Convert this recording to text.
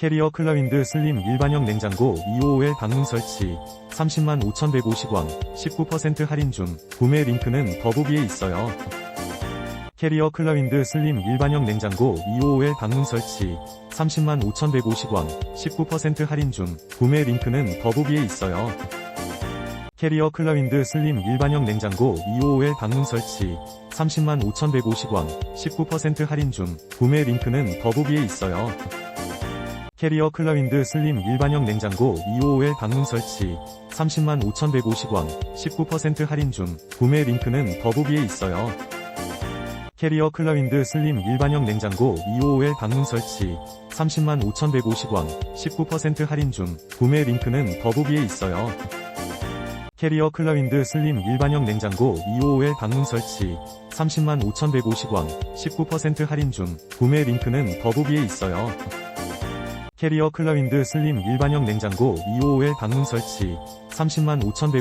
캐리어 클라윈드 슬림 일반형 냉장고 255L 방문 설치 30만 5,150원 19% 할인 중 구매 링크는 더보기에 있어요. 캐리어 클라윈드 슬림 일반형 냉장고 255L 방문 설치 30만 5,150원 19% 할인 중 구매 링크는 더보기에 있어요. 캐리어 클라윈드 슬림 일반형 냉장고 255L 방문 설치 30만 5,150원 19% 할인 중 구매 링크는 더보기에 있어요. 캐리어 클라윈드 슬림 일반형 냉장고 255L 방문 설치 30만 5,150원 19% 할인 중 구매 링크는 더보기에 있어요. 캐리어 클라윈드 슬림 일반형 냉장고 255L 방문 설치 30만 5,150원 19% 할인 중 구매 링크는 더보기에 있어요. 캐리어 클라윈드 슬림 일반형 냉장고 255L 방문 설치 30만 5,150원 19% 할인 중 구매 링크는 더보기에 있어요. 캐리어 클라윈드 슬림 일반형 냉장고 255L 방문 설치. 30만 5,150원